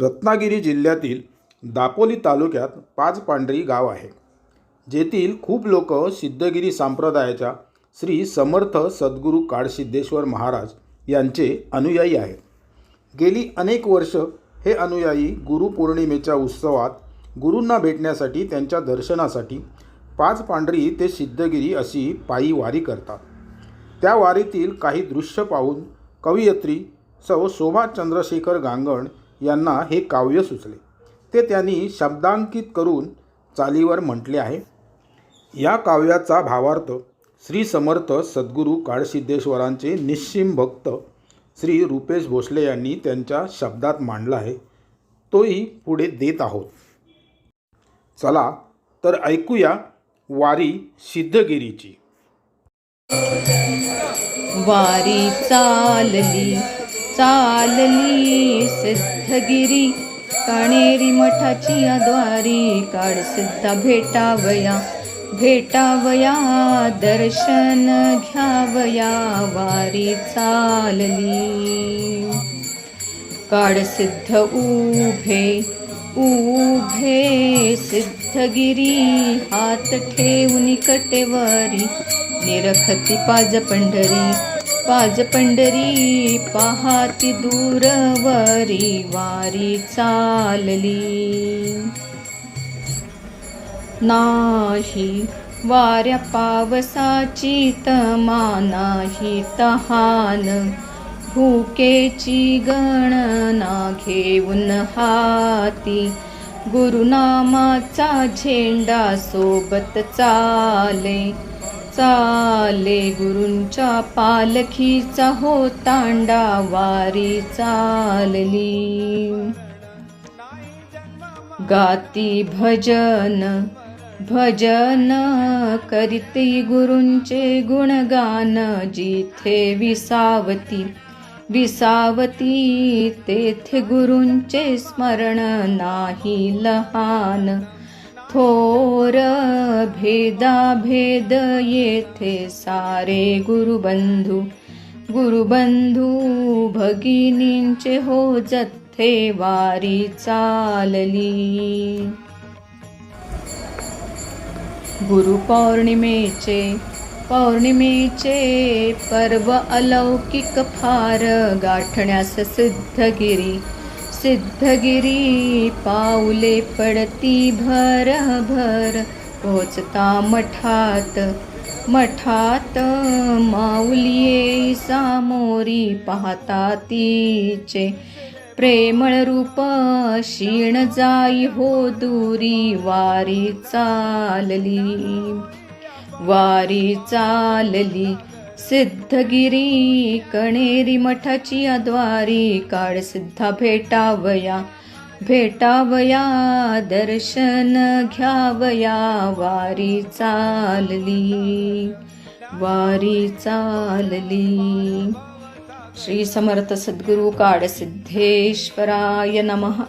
रत्नागिरी जिल्ह्यातील दापोली तालुक्यात पाच पांढरी गाव आहे जेथील खूप लोक सिद्धगिरी संप्रदायाच्या श्री समर्थ सद्गुरू काडसिद्धेश्वर महाराज यांचे अनुयायी आहेत. गेली अनेक वर्ष हे अनुयायी गुरुपौर्णिमेच्या उत्सवात गुरूंना भेटण्यासाठी त्यांच्या दर्शनासाठी पाच पांढरी ते सिद्धगिरी अशी पायी वारी करतात. त्या वारीतील काही दृश्य पाहून कवयित्री सौ शोभा चंद्रशेखर गांगण यांना हे काव्य सुचले. ते त्यांनी शब्दांकित करून चालीवर म्हटले आहे. या काव्याचा भावार्थ श्री समर्थ सद्गुरू काळसिद्धेश्वरांचे निश्चिम भक्त श्री रुपेश भोसले यांनी त्यांच्या शब्दात मांडला आहे. तोही पुढे देत आहोत. चला तर ऐकूया वारी सिद्धगिरीची. वारी चालली चालली सिद्धगिरी. काणेरी मठाची द्वारी काळ सिद्धा भेटावया भेटावया दर्शन घ्यावया वारी चालली. काळसिद्ध उभे उभे सिद्धगिरी हात ठेवून कटेवारी निरखती पाज पंढरी पाज पंढरी पाहाती दूरवरी वारी चालली. नाही वाऱ्या पावसाची तमा नाही तहान भूकेची गणना घेऊन हाती. गुरुनामाचा झेंडा सोबत चाले. चाले गुरूंच्या पालखीचा हो तांडा वारी चालली. गाती भजन भजन करीते गुरूंचे गुणगान जिथे विसावती विसावती तेथे गुरूंचे स्मरण नाही लहान. थोर भेदा भेद येथे सारे गुरुबंधू गुरुबंधू भगिनींचे हो जत्थे वारी चालली. गुरुपौर्णिमेचे पौर्णिमेचे पर्व अलौकिक फार गाठण्यास सिद्धगिरी सिद्धगिरी पाऊले पडती भर भर पोचता मठात मठात माऊलिये सामोरी पाहता तिचे प्रेमळ रूप क्षीण जाई हो दुरी वारी चालली वारी चालली. सिद्धगिरी कणेरी मठाची द्वारी काळ सिद्धा भेटावया भेटावया दर्शन घ्यावया वारी चालली वारी चालली. श्री समर्थ सद्गुरु काळ सिद्धेश्वराय नमः.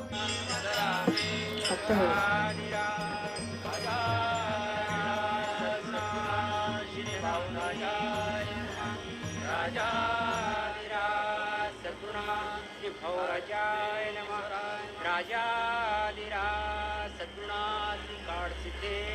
हो राजाय नमः। राजाधिराज सद्गुणाची काळ सिद्धे।